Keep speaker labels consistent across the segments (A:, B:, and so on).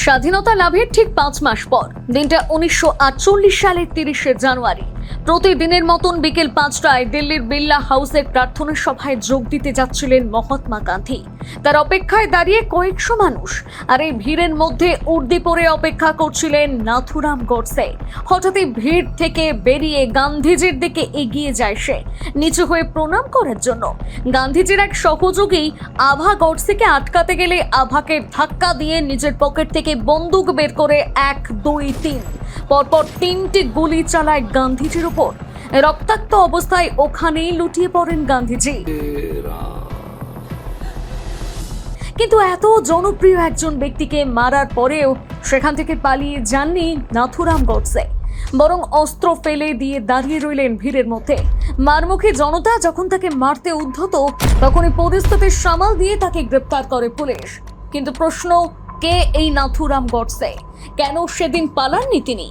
A: স্বাধীনতা লাভের ঠিক পাঁচ মাস পর দিনটা উনিশশো আটচল্লিশ সালের তিরিশে জানুয়ারি। প্রতিদিনের মতন বিকেল পাঁচটায় দিল্লির বিল্লা হাউসের প্রার্থনা সভায় যোগ দিতে যাচ্ছিলেন মহাত্মা গান্ধী। তার অপেক্ষায় দাঁড়িয়ে কয়েকশো মানুষ, আর এই ভিড়ের মধ্যে উর্দি পরে অপেক্ষা করছিলেন নাথুরাম গোডসে। হঠাৎই ভিড় থেকে বেরিয়ে গান্ধীজির দিকে এগিয়ে যায় সে, নিচু হয়ে প্রণাম করার জন্য। গান্ধীজির এক সহযোগী আভা গডসেকে আটকাতে গেলে আভাকে ধাক্কা দিয়ে নিজের পকেট থেকে বন্দুক বের করে এক, দুই, তিন। পরপর তিনটি গুলি চালায় গান্ধীজির উপর। রক্তাক্ত অবস্থায় ওখানেই লুটিয়ে পড়েন গান্ধীজি। কিন্তু এত জনপ্রিয় একজন ব্যক্তিকে মারার পরেও সেখান থেকে পালিয়ে যাননি নাথুরাম গডসে। বরং অস্ত্র ফেলে দিয়ে দাঁড়িয়ে রইলেন ভিড়ের মধ্যে। মারমুখী জনতা যখন তাকে মারতে উদ্ধত, তখনই পরিস্থিতি সামাল দিয়ে তাকে গ্রেপ্তার করে পুলিশ। কিন্তু প্রশ্ন কে এই নাথুরাম গডসে কেন সেদিন পালাননি তিনি?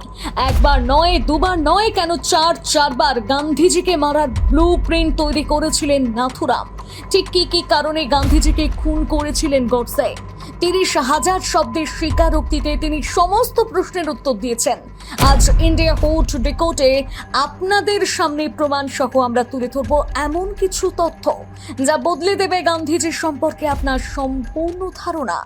A: একবার নয়, দুবার নয় কেন চার, চারবার গান্ধীজিকে মারার ব্লু প্রিন্ট তৈরি করেছিলেন নাথুরাম? ঠিক কি কি কারণে গান্ধীজিকে খুন করেছিলেন গডসে তিরিশ হাজার শব্দের স্বীকারোক্তিতে তিনি সমস্ত প্রশ্নের উত্তর দিয়েছেন। আজ ইন্ডিয়া হোট ডিকোটে আপনাদের সামনে প্রমাণ সহ আমরা তুলে ধরবো এমন কিছু তথ্য, যা বদলে দেবে গান্ধীজির সম্পর্কে আপনার সম্পূর্ণ ধারণা।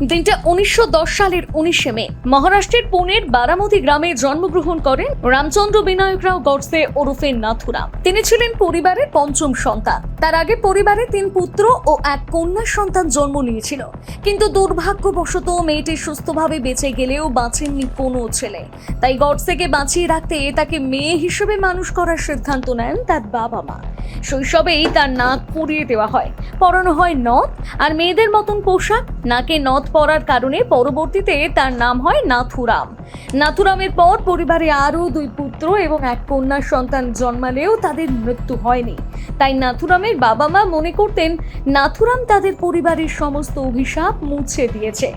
A: দিনটা উনিশশো দশ সালের উনিশে মে। মহারাষ্ট্রের পুনের বারামতি গ্রামে জন্মগ্রহণ করেন রামচন্দ্র বিনায়ক রাও গডসে ওরফে নাথুরাম তিনি ছিলেন পরিবারের পঞ্চম সন্তান। তার আগে পরিবারে তিন পুত্র ও এক কন্যা সন্তান জন্ম নিয়েছিল। কিন্তু দুর্ভাগ্যবশত মেয়েটি সুস্থভাবে বেঁচে গেলেও বাঁচেননি কোনো ছেলে। তাই গডসেকে বাঁচিয়ে রাখতে তাকে মেয়ে হিসেবে মানুষ করার সিদ্ধান্ত নেন তার বাবা মা। শৈশবেই তার নাক পুড়িয়ে দেওয়া হয়। পরানো হয় নথ আর মেয়েদের মতন পোশাক। নাকে নথ পরার কারণে পরবর্তীতে তার নাম হয় নাথুরাম। নাথুরামের পর পরিবারে আরও দুই পুত্র এবং এক কন্যা সন্তান জন্মালেও তাদের মৃত্যু হয়নি। তাই নাথুরামের বাবা মা মনে করতেন, নাথুরাম তাদের পরিবারের সমস্ত অভিশাপ মুছে দিয়েছে।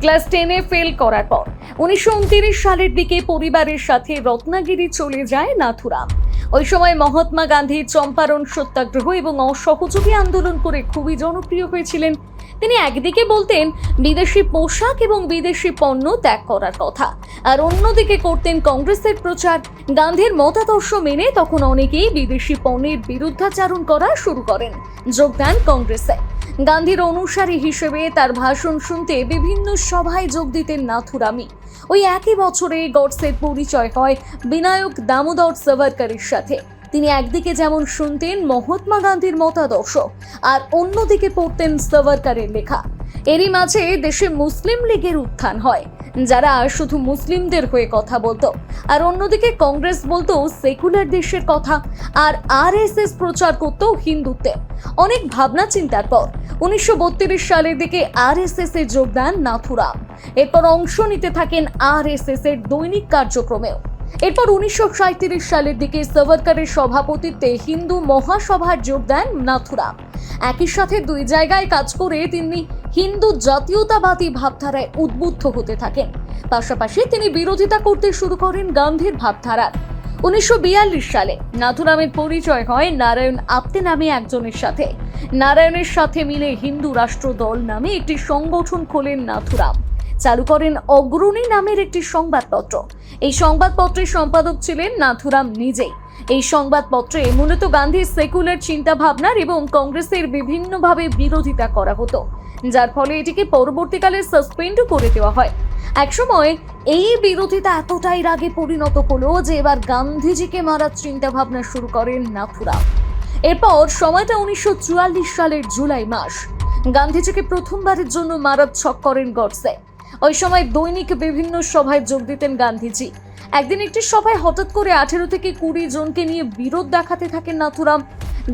A: ক্লাস টেনে ফেল করার পর উনিশশো উনত্রিশ সালের দিকে পরিবারের সাথে রত্নাগিরি চলে যায় নাথুরাম। ওই সময় মহাত্মা গান্ধী চম্পারণ সত্যাগ্রহ এবং অসহযোগী আন্দোলন করে খুবই জনপ্রিয় হয়েছিলেন তিনি একদিকে বলতেন, বিদেশি পোশাক এবং বিদেশি পণ্য ত্যাগ করার কথা। আর অন্যদিকে করতেন কংগ্রেসের প্রচার। গান্ধীর মতাদর্শ মেনে তখন অনেকেই বিদেশি পণ্যের বিরুদ্ধাচারণ করা শুরু করেন। যোগদান কংগ্রেসে। গান্ধীর অনুসারী হিসেবে তার ভাষণ শুনতে বিভিন্ন সভায় যোগ দিতেন নাথুরামি ওই একই বছরে গডসের পরিচয় হয় বিনায়ক দামোদর সাভারকারের সাথে। তিনি একদিকে যেমন শুনতেন মহাত্মা গান্ধীর মতাদর্শ, আর অন্যদিকে পড়তেন সাভারকারের লেখা। এরই মাঝে দেশে মুসলিম লীগের উত্থান হয়, যারা শুধু মুসলিমদের হয়ে কথা বলতো, আর অন্যদিকে কংগ্রেস বলতো সেকুলার দেশের কথা, আর আরএসএস প্রচার করতো হিন্দুত্বের। অনেক ভাবনা চিন্তার পর উনিশশো বত্রিশ সালের দিকে আরএসএস এ যোগদান নাথুরাম। এরপর অংশ নিতে থাকেন আরএসএস এর দৈনিক কার্যক্রমেও। এরপর উনিশশো সালের দিকে সাভারকারের সভাপতিত্বে হিন্দু মহাসভার যোগ দেন নাথুরাম একই সাথে দুই জায়গায় কাজ করে তিনি হিন্দু জাতীয়তাবাদী ভাবধারায় উদ্বুদ্ধ হতে থাকেন। পাশাপাশি তিনি বিরোধিতা করতে শুরু করেন গান্ধীর ভাবধারার। উনিশশো বিয়াল্লিশ সালে নাথুরামের পরিচয় হয় নারায়ণ আপ্তে নামে একজনের সাথে। নারায়ণের সাথে মিলে হিন্দু রাষ্ট্র দল নামে একটি সংগঠন খোলেন নাথুরাম চালু করেন অগ্রণী নামের একটি সংবাদপত্র। এই সংবাদপত্রের সম্পাদক ছিলেন নাথুরাম নিজেই। এই সংবাদপত্রে মূলত গান্ধীর সেকুলার চিন্তাভাবনার এবং কংগ্রেসের বিভিন্নভাবে বিরোধিতা করা হতো, যার ফলে এটিকে পরবর্তীকালে সাসপেন্ডও করে দেওয়া হয়। একসময় এই বিরোধিতা এতটাই রাগে পরিণত হলো যে এবার গান্ধীজিকে মারার চিন্তা ভাবনা শুরু করেন নাথুরাম। এরপর সময়টা উনিশশো চুয়াল্লিশ সালের জুলাই মাস। গান্ধীজিকে প্রথমবারের জন্য মারার ছক করেন গডসে। ওই সময় দৈনিক বিভিন্ন সভায় যোগ দিতেন গান্ধীজি। একদিন একটি সভায় হঠাৎ করে আঠেরো থেকে কুড়ি জনকে নিয়ে বিরোধ দেখাতে থাকেন নাথুরাম।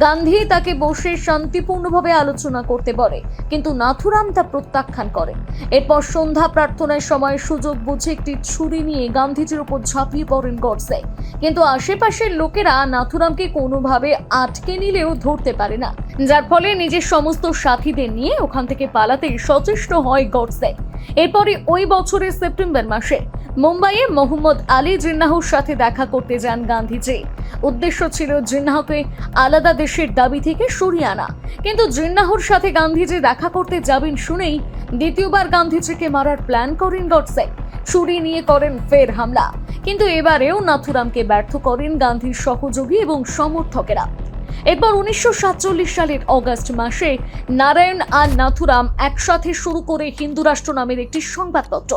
A: গান্ধী তাকে বসে শান্তিপূর্ণভাবে আলোচনা করতে বলে, কিন্তু নাথুরাম তা প্রত্যাখ্যান করে। এরপর সন্ধ্যা প্রার্থনার সময় সুযোগ বুঝে একটি ছুরি নিয়ে গান্ধীজির উপর ঝাঁপিয়ে পড়েন গডসে। কিন্তু আশেপাশের লোকেরা নাথুরামকে কোনোভাবে আটকে নিলেও ধরতে পারে না, যার ফলে নিজের সমস্ত সাথীদের নিয়ে ওখান থেকে পালাতে সচেষ্ট হয় গডসে। এরপরে ওই বছরের সেপ্টেম্বর মাসে মুম্বাইয়ে মোহাম্মদ আলী জিন্নাহর সাথে দেখা করতে যান গান্ধীজি। উদ্দেশ্য ছিল জিন্নাহকে আলাদা দেশের দাবি থেকে সরিয়ে আনা। কিন্তু জিন্নাহর সাথে গান্ধীজি দেখা করতে যাবেন শুনেই দ্বিতীয়বার গান্ধীজিকে মারার প্ল্যান করেন গডসে। ছুরি নিয়ে করেন ফের হামলা। কিন্তু এবারেও নাথুরামকে ব্যর্থ করেন গান্ধীর সহযোগী এবং সমর্থকেরা। এরপর উনিশশো সাতচল্লিশ সালের অগস্ট মাসে নারায়ণ আর নাথুরাম একসাথে শুরু করে হিন্দু রাষ্ট্র নামের একটি সংবাদপত্র।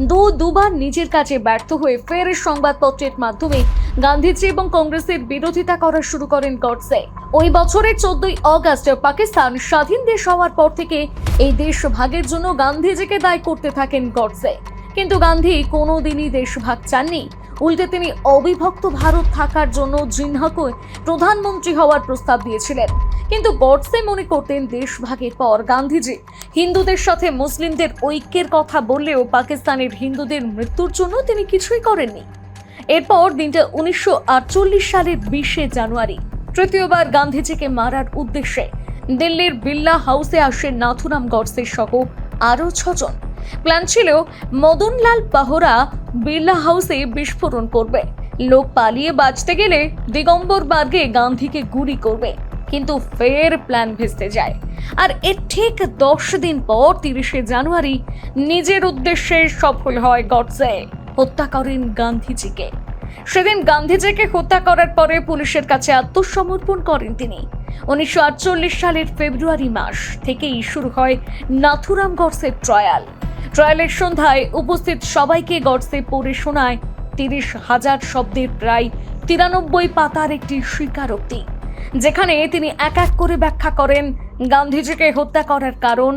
A: দু দুবার নিজের কাজে ব্যর্থ হয়ে ফের সংবাদপত্রের মাধ্যমে গান্ধীজি এবং কংগ্রেসের বিরোধিতা করা শুরু করেন গডসে। ওই বছরের চোদ্দই অগস্ট পাকিস্তান স্বাধীন দেশ হওয়ার পর থেকে এই দেশ ভাগের জন্য গান্ধীজিকে দায়ী করতে থাকেন গডসে। কিন্তু গান্ধী কোনোদিনই দেশভাগ চাননি। উল্টে তিনি অবিভক্ত ভারত থাকার জন্য জিনহাকে প্রধানমন্ত্রী হওয়ার প্রস্তাব দিয়েছিলেন। কিন্তু গডসে মনে করতেন দেশভাগের পর গান্ধীজি হিন্দুদের সাথে মুসলিমদের ঐক্যের কথা বললেও পাকিস্তানের হিন্দুদের মৃত্যুর জন্য তিনি কিছুই করেননি। এরপর দিনটা উনিশশো আটচল্লিশ সালের বিশে জানুয়ারি, তৃতীয়বার গান্ধীজিকে মারার উদ্দেশ্যে দিল্লির বিল্লা হাউসে আসেন নাথুরাম গডসে সহ আরও ছজন। প্ল্যান ছিল মদনলাল পাহরা বিড়লা হাউসে বিস্ফোরণ করবে। লোক পালিয়ে বাঁচতে গেলে দিগম্বর বার্গে গান্ধীকে গুলি করবে, কিন্তু ফের প্ল্যান ভেস্তে যায়। আর এর ঠিক দশ দিন পর তিরিশে জানুয়ারি নিজের উদ্দেশ্যে সফল হয় গডসে, হত্যা করেন গান্ধীজিকে। সেদিন গান্ধীজিকে হত্যা করার পরে পুলিশের কাছে আত্মসমর্পণ করেন তিনি। উনিশশো আটচল্লিশ সালের ফেব্রুয়ারি মাস থেকেই শুরু হয় নাথুরাম গডসের ট্রায়াল ট্রায়ালের সন্ধ্যায় উপস্থিত সবাইকে গডসে পড়ে শোনায় তিরিশ হাজার শব্দের প্রায় তিরানব্বই পাতার একটি স্বীকারোক্তি, যেখানে তিনি এক এক করে ব্যাখ্যা করেন গান্ধীজিকে হত্যা করার কারণ,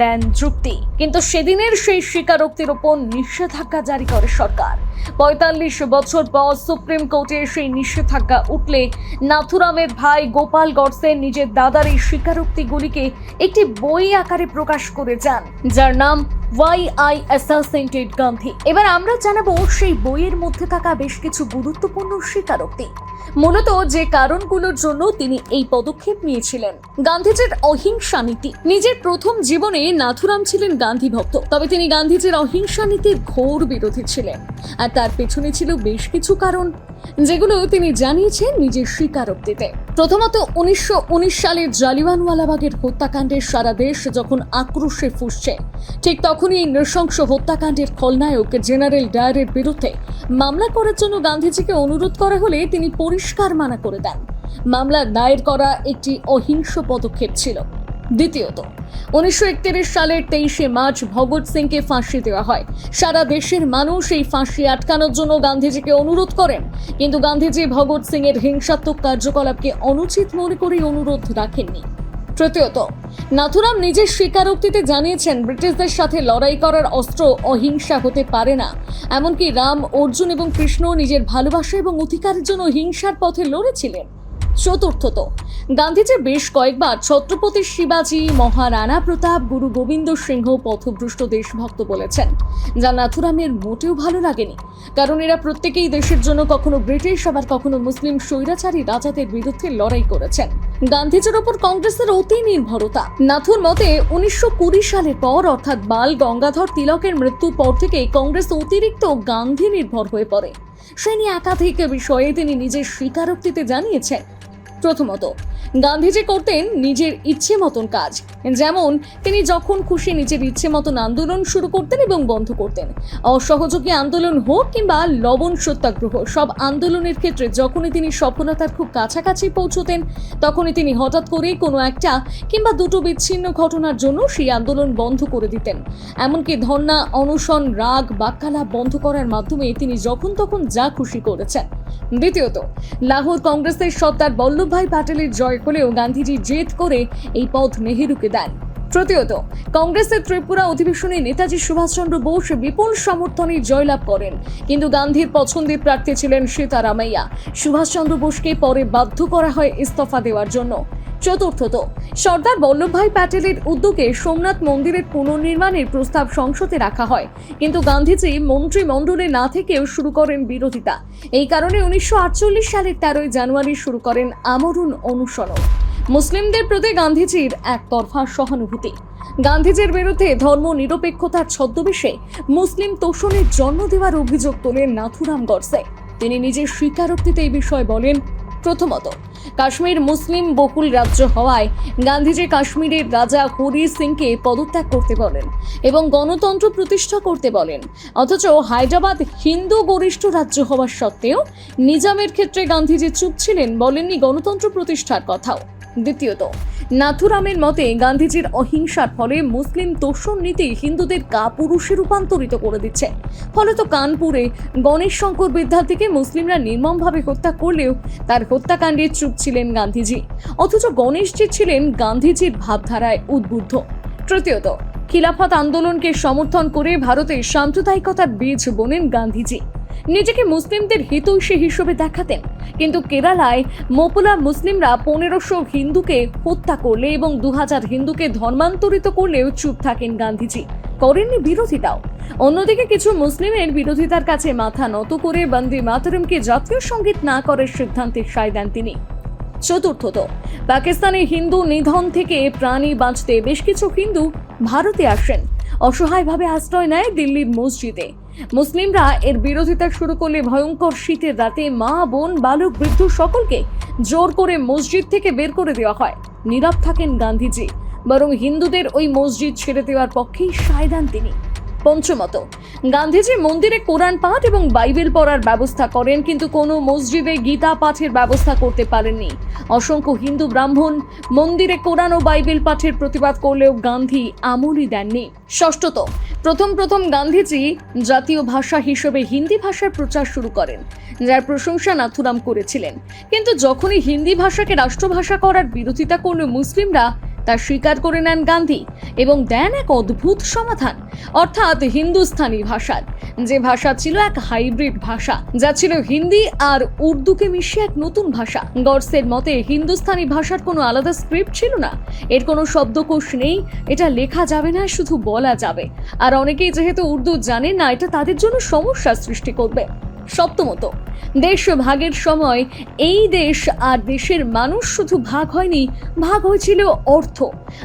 A: দেন যুক্তি। কিন্তু সেদিনের সেই স্বীকারোক্তির ওপর নিষেধাজ্ঞা জারি করে সরকার। পঁয়তাল্লিশ বছর পর সুপ্রিম কোর্টে সেই নিষেধাজ্ঞা উঠলে নাথুরামের ভাই গোপাল গডসে নিজের দাদার এই স্বীকারোক্তিগুলিকে একটি বই আকারে প্রকাশ করে যান, যার নাম ওয়াই আই অ্যাসাসিনেটেড গান্ধী এবার আমরা জানাব, সেই বইয়ের মধ্যে থাকা বেশ কিছু গুরুত্বপূর্ণ স্বীকারোক্তি। মূলত যে কারণগুলোর জন্য তিনি এই পদক্ষেপ নিয়েছিলেন। গান্ধীজির অহিংসা নীতি। নিজের প্রথম জীবনে নাথুরাম ছিলেন গান্ধী ভক্ত। তবে তিনি গান্ধীজির অহিংসা নীতির ঘোর বিরোধী ছিলেন। আর তার পেছনে ছিল বেশ কিছু কারণ। যেগুলো তিনি জানিয়েছেন নিজের স্বীকারোক্তিতে। প্রথমত, উনিশশো সালের জালিওয়ানওয়ালাবাগের হত্যাকাণ্ডের সারা দেশ যখন আক্রোশে ফুসছে, ঠিক তখনই এই নৃশংস হত্যাকাণ্ডের খলনায়ক জেনারেল ডায়ারের বিরুদ্ধে মামলা করার জন্য গান্ধীজিকে অনুরোধ করা হলে তিনি পরিষ্কার মানা করে দেন। মামলা দায়ের করা একটি অহিংস পদক্ষেপ ছিল। দ্বিতীয়ত, উনিশশো একত্রিশ সালের তেইশে মার্চ ভগৎ সিংকে ফাঁসি দেওয়া হয়। সারা দেশের মানুষ এই ফাঁসি আটকানোর জন্য গান্ধীজিকে অনুরোধ করেন। কিন্তু গান্ধীজি ভগৎ সিং এর হিংসাত্মক কার্যকলাপকে অনুচিত মনে করে অনুরোধ রাখেননি। তৃতীয়ত, নাথুরাম নিজের স্বীকারোক্তিতে জানিয়েছেন, ব্রিটিশদের সাথে লড়াই করার অস্ত্র অহিংসা হতে পারে না। এমনকি রাম, অর্জুন এবং কৃষ্ণ নিজের ভালোবাসা এবং অধিকারের জন্য হিংসার পথে লড়েছিলেন। চতুর্থত। গান্ধীজি বেশ কয়েকবার ছত্রপতি শিবাজী মহারানা প্রতাপ, গুরু গোবিন্দ সিংহ পথভ্রষ্ট দেশভক্ত বলেছেন। যা নাথুরামের মোটেও ভালো লাগেনি। কারণ এরা প্রত্যেকেই দেশের জন্য কখনো ব্রিটিশ, আবার কখনো মুসলিম স্বৈরাচারী রাজাদের বিরুদ্ধে লড়াই করেছেন। গান্ধীজির ওপর কংগ্রেসের অতি নির্ভরতা। নাথুর মতে, উনিশশো কুড়ি সালের পর, অর্থাৎ বাল গঙ্গাধর তিলকের মৃত্যুর পর থেকে কংগ্রেস অতিরিক্ত গান্ধী নির্ভর হয়ে পড়ে। সে নিয়ে একাধিক বিষয়ে তিনি নিজের স্বীকারোক্তিতে জানিয়েছেন প্রথমত, গান্ধীজি করতেন নিজের ইচ্ছে মতন কাজ। যেমন, তিনি যখন খুশি নিজের ইচ্ছে মতন আন্দোলন শুরু করতেন এবং বন্ধ করতেন। অসহযোগী আন্দোলন হোক কিংবা লবণ সত্যাগ্রহ, সব আন্দোলনের ক্ষেত্রে যখনই তিনি সফলতার খুব কাছাকাছি পৌঁছতেন, তখনই তিনি হঠাৎ করেই কোনো একটা কিংবা দুটো বিচ্ছিন্ন ঘটনার জন্য সেই আন্দোলন বন্ধ করে দিতেন। এমনকি ধর্ণা, অনশন, রাগ বাক্যালাপ বন্ধ করার মাধ্যমে তিনি যখন তখন যা খুশি করেছেন। দ্বিতীয়ত, লাহোর কংগ্রেসের সর্দার বল্লভভাই প্যাটেলের জয় হলেও গান্ধীজি জেদ করে এই পথ নেহেরুকে দেন। তৃতীয়ত, কংগ্রেসের ত্রিপুরা অধিবেশনে নেতাজি সুভাষচন্দ্র বোস বিপুল সমর্থনে জয়লাভ করেন। কিন্তু গান্ধীর পছন্দের প্রার্থী ছিলেন সীতারামাইয়া। সুভাষচন্দ্র বোসকে পরে বাধ্য করা হয় ইস্তফা দেওয়ার জন্য। চতুর্থত। সর্দার বল্লভভাই প্যাটেলের উদ্যোগে সোমনাথ মন্দিরের পুনর্নির্মাণের প্রস্তাব সংসদে রাখা হয়। কিন্তু গান্ধীজি মন্ত্রিমণ্ডলে না থেকেও শুরু করেন বিরোধিতা। এই কারণে উনিশশো আটচল্লিশ সালের তেরোই জানুয়ারি শুরু করেন আমরণ অনুসরণ। মুসলিমদের প্রতি গান্ধীজির একতরফা সহানুভূতি। গান্ধীজির বিরুদ্ধে ধর্ম নিরপেক্ষতার ছদ্মবেশে মুসলিম তোষণের জন্ম দেওয়ার অভিযোগ তোলেন নাথুরাম গডসে। তিনি নিজের স্বীকারোক্তিতে এই বিষয়ে বলেন প্রথমত, কাশ্মীর মুসলিম বহুল রাজ্য হওয়ায় গান্ধীজি কাশ্মীরের রাজা হরি সিংকে পদত্যাগ করতে বলেন এবং গণতন্ত্র প্রতিষ্ঠা করতে বলেন। অথচ হায়দ্রাবাদ হিন্দু গরিষ্ঠ রাজ্য হওয়ার সত্ত্বেও নিজামের ক্ষেত্রে গান্ধীজি চুপ ছিলেন বলেননি গণতন্ত্র প্রতিষ্ঠার কথাও। দ্বিতীয়ত নাথুরামের মতে গান্ধীজির অহিংসার ফলে মুসলিম তোষণ নীতি হিন্দুদের কাপুরুষে রূপান্তরিত করে দিচ্ছে। ফলত কানপুরে গণেশ শঙ্কর বিদ্যার্থীকে মুসলিমরা নির্মমভাবে হত্যা করলেও তার হত্যাকাণ্ডে চুপ ছিলেন গান্ধীজি। অথচ গণেশজি ছিলেন গান্ধীজির ভাবধারায় উদ্বুদ্ধ। তৃতীয়ত, খিলাফত আন্দোলনকে সমর্থন করে ভারতে সাম্প্রদায়িকতার বীজ বোনেন গান্ধীজি। নিজেকে মুসলিমদের হিতৈষী হিসেবে দেখাতেন। কিন্তু কেরালায় মোপলা মুসলিমরা পনেরোশো হিন্দুকে হত্যা করলে এবং দু হাজার হিন্দুকে ধর্মান্তরিত করলেও চুপ থাকেন গান্ধীজি। করেননি বিরোধিতাও। অন্যদিকে কিছু মুসলিমের বিরোধিতার কাছে মাথা নত করে বন্দে মাতরমকে জাতীয় সংগীত না করার সিদ্ধান্তে সায় দেন তিনি। চতুর্থত, পাকিস্তানে হিন্দু নিধন থেকে প্রাণী বাঁচতে বেশ কিছু হিন্দু ভারতে আসেন। অসহায়ভাবে আশ্রয় নেয় দিল্লির মসজিদে। মুসলিমরা এর বিরোধিতা শুরু করলে ভয়ঙ্কর শীতের রাতে মা, বোন, বালক, বৃদ্ধ সকলকে জোর করে মসজিদ থেকে বের করে দেওয়া হয়। নীরব থাকেন গান্ধীজি। বরং হিন্দুদের ওই মসজিদ ছেড়ে দেওয়ার পক্ষেই সায়দান তিনি। পঞ্চমত, গান্ধীজি মন্দিরে কোরআন পাঠ এবং বাইবেল পড়ার ব্যবস্থা করেন, কিন্তু কোনো মসজিদে গীতা পাঠের ব্যবস্থা করতে পারেননি। অসংখ্য হিন্দু ব্রাহ্মণ মন্দিরে কোরআন ও বাইবেল পাঠের প্রতিবাদ করলেও গান্ধী আমলই দেননি। ষষ্ঠত, প্রথম প্রথম গান্ধীজি জাতীয় ভাষা হিসেবে হিন্দি ভাষার প্রচার শুরু করেন, যার প্রশংসা নাথুরাম করেছিলেন। কিন্তু যখনই হিন্দি ভাষাকে রাষ্ট্রভাষা করার বিরোধিতা করল মুসলিমরা তা স্বীকার করে নেন গান্ধী এবং দেন এক অদ্ভুত সমাধান, অর্থাৎ হিন্দুস্থানি ভাষার যে ভাষা ছিল এক হাইব্রিড ভাষা, যা ছিল হিন্দি আর উর্দুকে মিশিয়ে এক নতুন ভাষা। গডসের মতে হিন্দুস্তানি ভাষার কোনো আলাদা স্ক্রিপ্ট ছিল না। এর কোনো শব্দকোষ নেই, এটা লেখা যাবে না, শুধু বলা যাবে। আর অনেকেই যেহেতু উর্দু জানে না, এটা তাদের জন্য সমস্যা সৃষ্টি করবে। সপ্তমত দেশ ভাগের সময় এই দেশ আর দেশের মানুষ শুধু ভাগ হয়নি, ভাগ হয়েছিল অর্থ।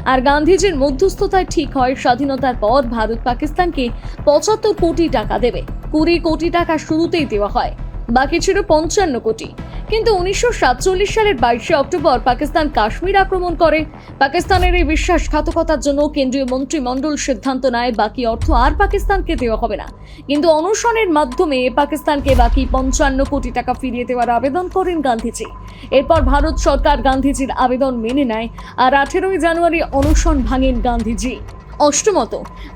A: আর গান্ধীজির মধ্যস্থতায় ঠিক হয় স্বাধীনতার পর ভারত পাকিস্তানকে পঁচাত্তর কোটি টাকা দেবে। কুড়ি কোটি টাকা শুরুতেই দেওয়া হয়। বাকি ছিল পঞ্চান্ন কোটি। কিন্তু উনিশশো সাতচল্লিশ সালের বাইশে অক্টোবর পাকিস্তান কাশ্মীর আক্রমণ করে। পাকিস্তানের এই বিশ্বাসঘাতকতার জন্য কেন্দ্রীয় মন্ত্রিমণ্ডল সিদ্ধান্ত নেয়, বাকি অর্থ আর পাকিস্তানকে দেওয়া হবে না। কিন্তু অনশনের মাধ্যমে পাকিস্তানকে বাকি পঞ্চান্ন কোটি টাকা ফিরিয়ে দেওয়ার আবেদন করেন গান্ধীজি। এরপর ভারত সরকার গান্ধীজির আবেদন মেনে নেয়, আর আঠেরোই জানুয়ারি অনশন ভাঙেন গান্ধীজি। অষ্টমত।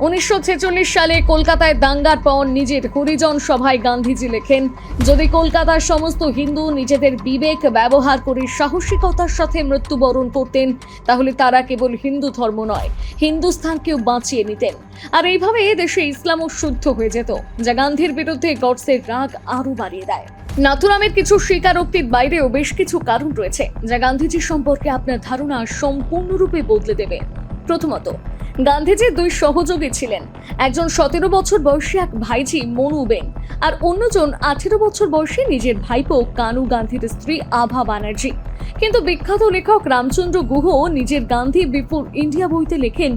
A: উনিশশো ছেচল্লিশ সালে কলকাতায় দাঙ্গার পর নিজের হরিজন সভায় গান্ধীজি লেখেন, যদি কলকাতার সমস্ত হিন্দু নিজেদের বিবেক ব্যবহার করে সাহসিকতার সাথে মৃত্যুবরণ করতেন, তাহলে তারা কেবল হিন্দু ধর্ম নয়, হিন্দুস্থানকেও বাঁচিয়ে নিতেন। আর এইভাবে দেশে ইসলামও শুদ্ধ হয়ে যেত, যা গান্ধীর বিরুদ্ধে গডসের রাগ আরও বাড়িয়ে দেয়। নাথুরামের কিছু স্বীকারোক্তির বাইরেও বেশ কিছু কারণ রয়েছে, যা গান্ধীজি সম্পর্কে আপনার ধারণা সম্পূর্ণরূপে বদলে দেবে। প্রথমত গান্ধীজির দুই সহযোগী ছিলেন। একজন সতেরো বছর বয়সী এক ভাইজি মনু বেন আর অন্যজন আঠেরো বছর বয়সী নিজের ভাইপো কানু গান্ধীর স্ত্রী আভা ব্যানার্জি কিন্তু বিখ্যাত লেখক রামচন্দ্র গুহ নিজের গান্ধী বিপুল ইন্ডিয়া বইতে লেখেন,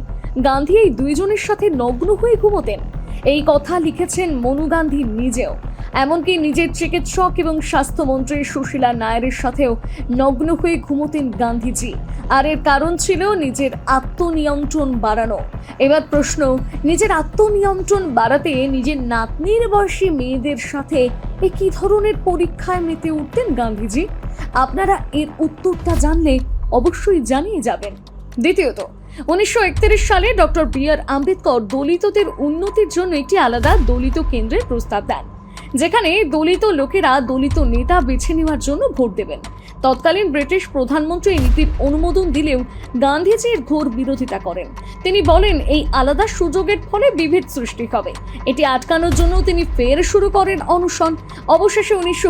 A: গান্ধী এই দুইজনের সাথে নগ্ন হয়ে ঘুমোতেন। এই কথা লিখেছেন মনু গান্ধী নিজেও। এমনকি নিজের চিকিৎসক এবং স্বাস্থ্যমন্ত্রী সুশীলা নায়ারের সাথেও নগ্ন হয়ে ঘুমোতেন গান্ধীজি। আর এর কারণ ছিল নিজের আত্মনিয়ন্ত্রণ বাড়ানো। এবার প্রশ্ন, নিজের আত্মনিয়ন্ত্রণ বাড়াতে নিজের নাতনির বয়সী মেয়েদের সাথে এ কি ধরনের পরীক্ষায় মেতে উঠতেন গান্ধীজি? আপনারা এর উত্তরটা জানলে অবশ্যই জানিয়ে যাবেন। দ্বিতীয়ত উনিশশো একত্রিশ সালে ডক্টর বি আর আম্বেদকর দলিতদের উন্নতির জন্য একটি আলাদা দলিত কেন্দ্রের প্রস্তাব দেন, যেখানে দলিত লোকেরা দলিত নেতা বেছে নেওয়ার জন্য ভোট দেবেন। তৎকালীন ব্রিটিশ প্রধানমন্ত্রী এই নীতির অনুমোদন দিলেও গান্ধীজি এর ঘোর বিরোধিতা করেন। তিনি বলেন, এই আলাদা সুযোগের ফলে বিভেদ সৃষ্টি হবে। এটি আটকানোর জন্য তিনি ফের শুরু করেন অনশন। অবশেষে উনিশশো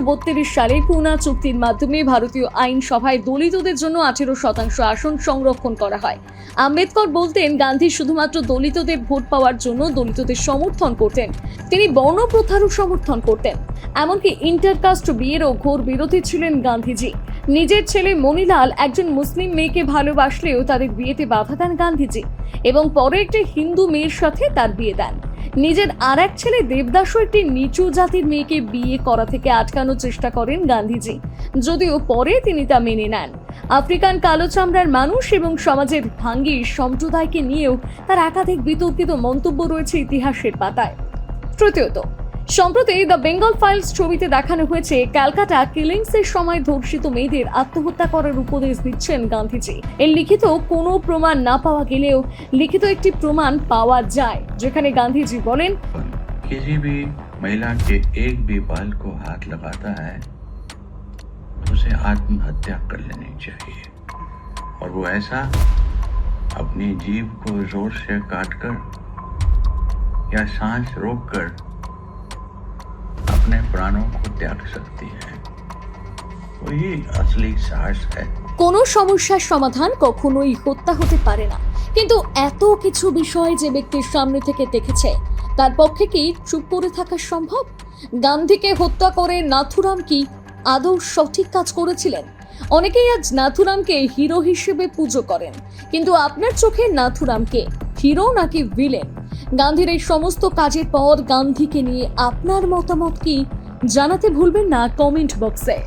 A: সালে পুনা চুক্তির মাধ্যমে ভারতীয় আইনসভায় দলিতদের জন্য আঠেরো শতাংশ আসন সংরক্ষণ করা হয়। আম্বেদকর বলতেন, গান্ধী শুধুমাত্র দলিতদের ভোট পাওয়ার জন্য দলিতদের সমর্থন করতেন। তিনি বর্ণপ্রথারও সমর্থন করতেন। এমনকি ইন্টারকাস্ট বিয়েরও ঘোর বিরোধী ছিলেন গান্ধীজি। নিজের ছেলে মনিলাল একজন মুসলিম মেয়েকে ভালোবাসলেও তাদের বিয়েতে বাধা দেন গান্ধীজি এবং পরে একটি হিন্দু মেয়ের সাথে তার বিয়ে দেন। নিজের আর এক ছেলে দেবদাসও একটি নিচু জাতির মেয়েকে বিয়ে করা থেকে আটকানোর চেষ্টা করেন গান্ধীজি, যদিও পরে তিনি তা মেনে নেন। আফ্রিকান কালো চামড়ার মানুষ এবং সমাজের ভাঙ্গি সম্প্রদায়কে নিয়েও তার একাধিক বিতর্কিত মন্তব্য রয়েছে ইতিহাসের পাতায়। তৃতীয়ত সম্প্রতি দ্য বেঙ্গল ফাইলস ছবিতে দেখানো হয়েছে ক্যালকাটা কিলিংস এর সময় ধর্ষিত মেয়েদের আত্মহত্যা করার উপদেশ দিচ্ছেন গান্ধীজি এর লিখিত কোনো প্রমাণ না পাওয়া গেলেও লিখিত একটি প্রমাণ পাওয়া যায় যেখানে গান্ধীজি বলেন
B: किसी भी महिला के एक भी बाल को हाथ लगाता है तो उसे आत्महत्या कर लेनी चाहिए और वो ऐसा अपनी जीभ को जोर से काटकर या सांस रोककर अपने प्राणों को त्याग सकती है वही असली साहस है
A: কোনো সমস্যার সমাধান কখনোই হত্যা হতে পারে না কিন্তু এত কিছু বিষয় যে ব্যক্তির সামনে থেকে দেখেছে তার পক্ষে কি চুপ করে থাকা সম্ভব গান্ধীকে হত্যা করে নাথুরাম কি আদৌ সঠিক কাজ করেছিলেন অনেকেই আজ নাথুরামকে হিরো হিসেবে পুজো করেন কিন্তু আপনার চোখে নাথুরামকে হিরো নাকি ভিলেন গান্ধীর এই সমস্ত কাজের পর গান্ধীকে নিয়ে আপনার মতামত কি? জানাতে ভুলবেন না কমেন্ট বক্সে।